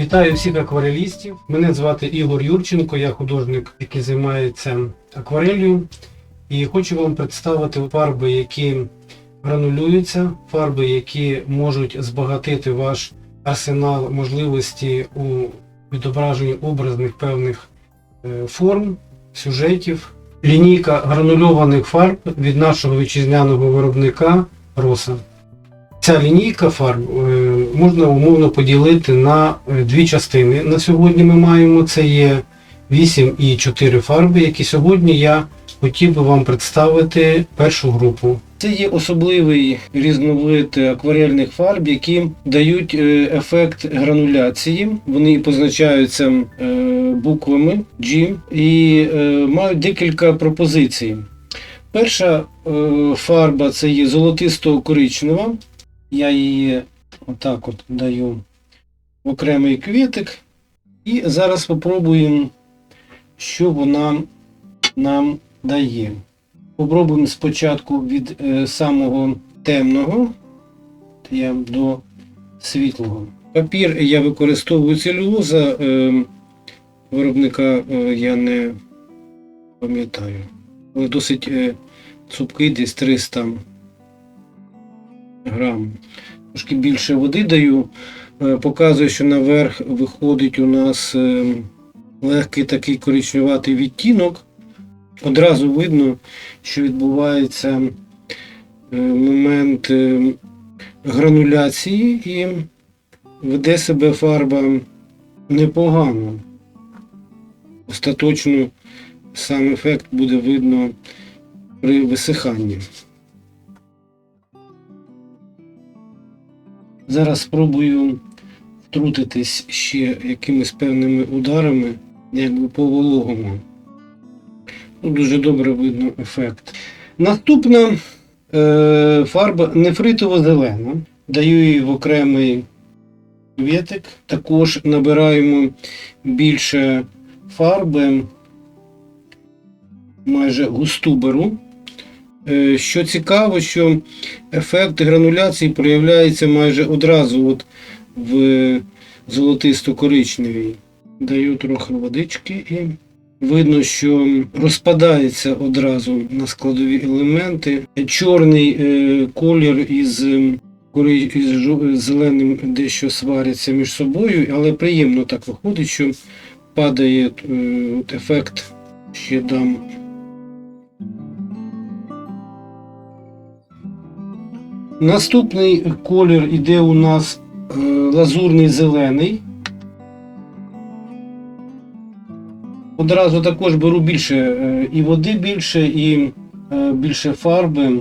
Вітаю всіх акварелістів. Мене звати Ігор Юрченко, я художник, який займається акварелью. І хочу вам представити фарби, які гранулюються, фарби, які можуть збагатити ваш арсенал можливості у відображенні образних певних е, форм, сюжетів. Лінійка гранульованих фарб від нашого вітчизняного виробника Роса. Ця лінійка фарб е, можна умовно поділити на е, дві частини. На сьогодні ми маємо це є 8 і 4 фарби, які сьогодні я хотів би вам представити першу групу. Це є особливий різновид акварельних фарб, які дають е, ефект грануляції. Вони позначаються буквами G і мають декілька пропозицій. Перша фарба це є золотисто-коричнева. Я її отак от даю в окремий квітик. І зараз спробуємо, що вона нам дає. Попробуємо спочатку від е, самого темного я до світлого. Папір я використовую целюлоза, е, виробника е, я не пам'ятаю. Досить е, цупкий, десь 300 грам. Трошки більше води даю. Е, Показую, що наверх виходить у нас е, легкий такий коричневатий відтінок. Одразу видно, що відбувається е, момент грануляції і веде себе фарба непогано. Остаточно сам ефект буде видно при висиханні. Зараз спробую втрутитись ще якимись певними ударами, якби по вологому. Ну, Дуже добре видно ефект. Наступна е, фарба нефритово-зелена. Даю її в окремий вітик. Також набираємо більше фарби, майже густу беру. Е, Що цікаво, що ефект грануляції проявляється майже одразу от в золотисто-коричневій. Даю трохи водички і видно, що розпадається одразу на складові елементи. Чорний е, колір із, із зеленим дещо сваряться між собою, але приємно так виходить, що падає е, ефект ще дам Наступний колір іде у нас е, лазурний зелений. Одразу також беру більше е, і води більше, і е, більше фарби.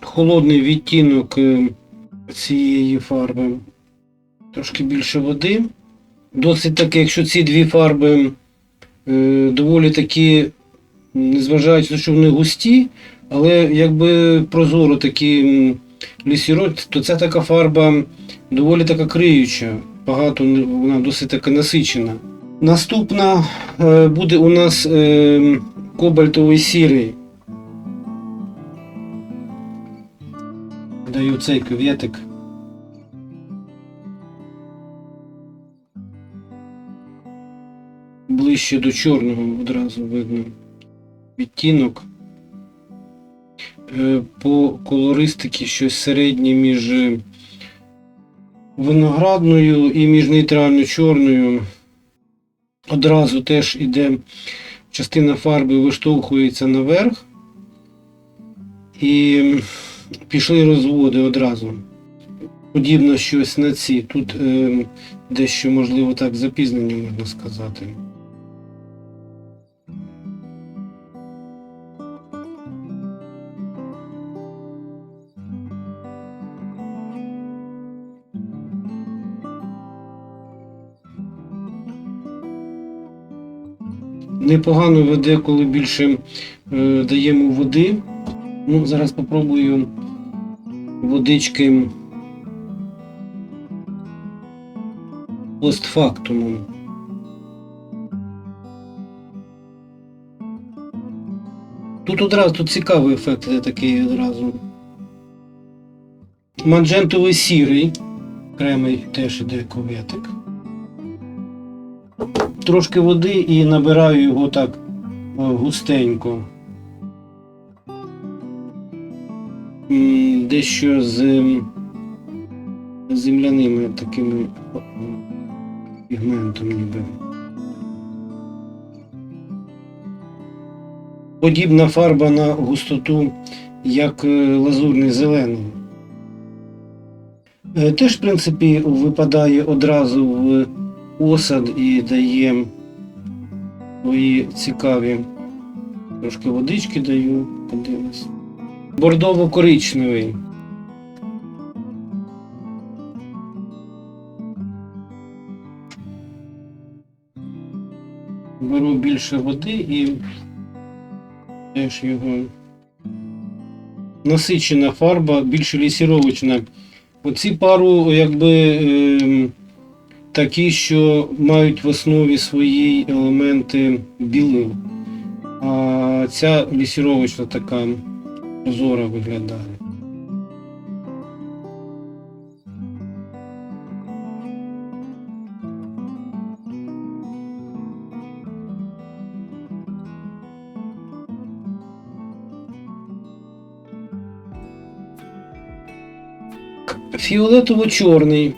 Холодний відтінок цієї фарби. Трошки більше води. Досить таки, якщо ці дві фарби доволі такі, незважаючи що вони густі, але якби прозоро такі лісірот, то це така фарба доволі така криюча, багато вона досить така насичена. Наступна е, буде у нас е, кобальтовий сірий. Даю цей квітик. Ближче до чорного одразу видно відтінок. Е, По колористиці щось середнє між е, виноградною і між нейтрально чорною. Одразу теж іде частина фарби виштовхується наверх. І пішли розводи одразу. Подібно щось на ці. Тут е, дещо, можливо, так запізнення можна сказати. Непогано веде, коли більше е, даємо води. Ну, зараз попробую водички постфактумом. Тут одразу тут цікавий ефект такий одразу. Манджентовий сірий, окремий теж іде коветик. Трошки води і набираю його так е, густенько. Дещо з земляними такими е, пігментом ніби. Подібна фарба на густоту, як е, лазурний зелений. Теж, в принципі, випадає одразу в осад і дає свої цікаві. Трошки водички даю, подивимось. Бордово-коричневий. Беру більше води і теж його насичена фарба, більш лісіровочна. Оці пару, якби ем, такі, що мають в основі свої елементи білил. А ця лісіровочна така прозора виглядає. Фіолетово-чорний.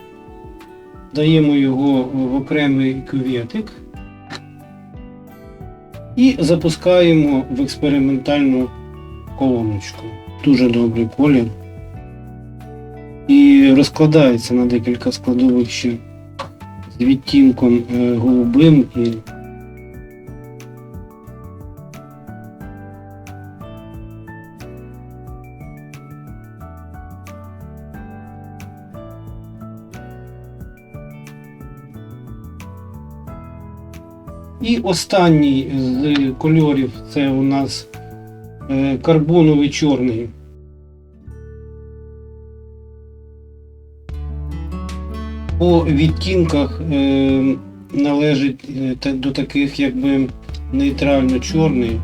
Даємо його в окремий кюветик і запускаємо в експериментальну колоночку. Дуже добрий колір. І розкладається на декілька складових ще з відтінком е, голубим і І останній з кольорів це у нас е, карбоновий чорний. По відтінках е, належить е, до таких якби нейтрально чорний.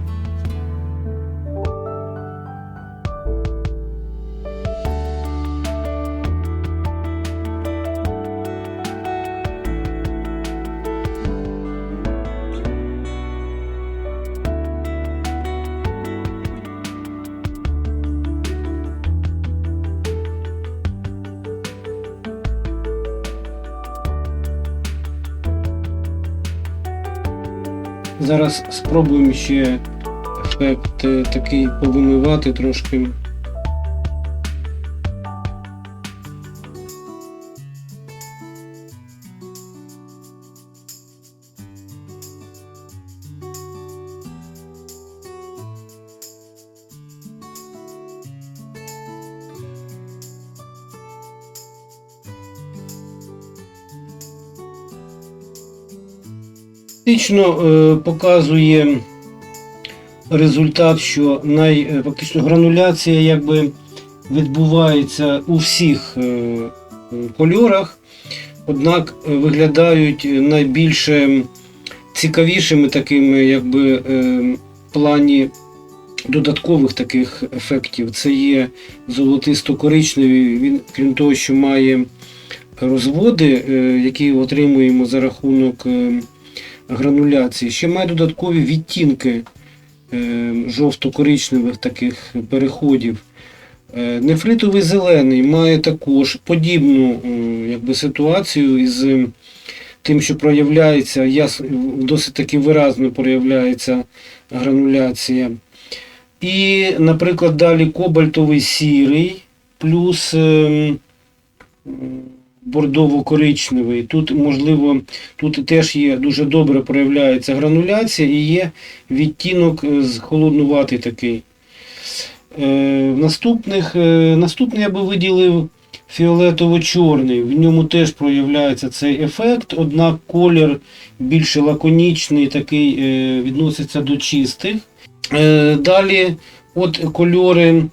Зараз спробуємо ще ефект е, такий повимивати трошки. Фактично е, показує результат, що най, е, фактично грануляція якби відбувається у всіх е, кольорах, однак виглядають найбільше цікавішими такими, якби в плані додаткових таких ефектів. Це є золотисто-коричневий, він, крім того, що має розводи, які отримуємо за рахунок. Грануляції. Ще має додаткові відтінки е, жовто-коричневих таких переходів. Е, Нефритовий зелений має також подібну якби, ситуацію із тим, що проявляється, яс- досить таки виразно проявляється грануляція. І, наприклад, далі кобальтовий сірий плюс ем, бордово-коричневий. Тут, можливо, тут теж є дуже добре проявляється грануляція і є відтінок е, з холоднуватий такий. Е, наступних, е, наступний я би виділив фіолетово-чорний. В ньому теж проявляється цей ефект, однак колір більше лаконічний, такий е, відноситься до чистих. Е, далі от кольори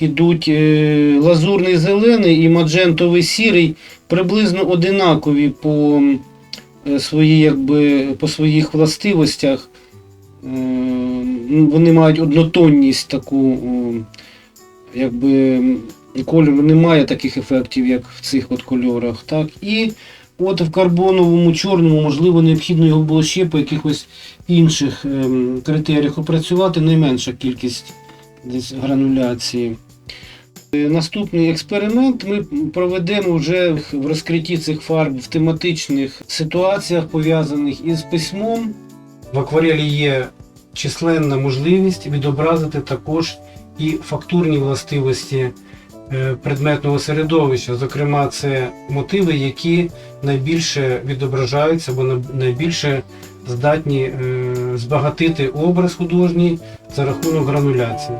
ідуть е, лазурний зелений і маджентовий сірий приблизно одинакові по, е, свої, якби, по своїх властивостях. Е, Вони мають однотонність таку, якби кольору немає таких ефектів, як в цих от кольорах. Так? І От в карбоновому чорному, можливо, необхідно його було ще по якихось інших ем, критеріях опрацювати, найменша кількість десь грануляції. Наступний експеримент ми проведемо вже в розкритті цих фарб в тематичних ситуаціях, пов'язаних із письмом. В акварелі є численна можливість відобразити також і фактурні властивості е, предметного середовища. Зокрема, це мотиви, які найбільше відображаються або найбільше здатні е, збагатити образ художній за рахунок грануляції.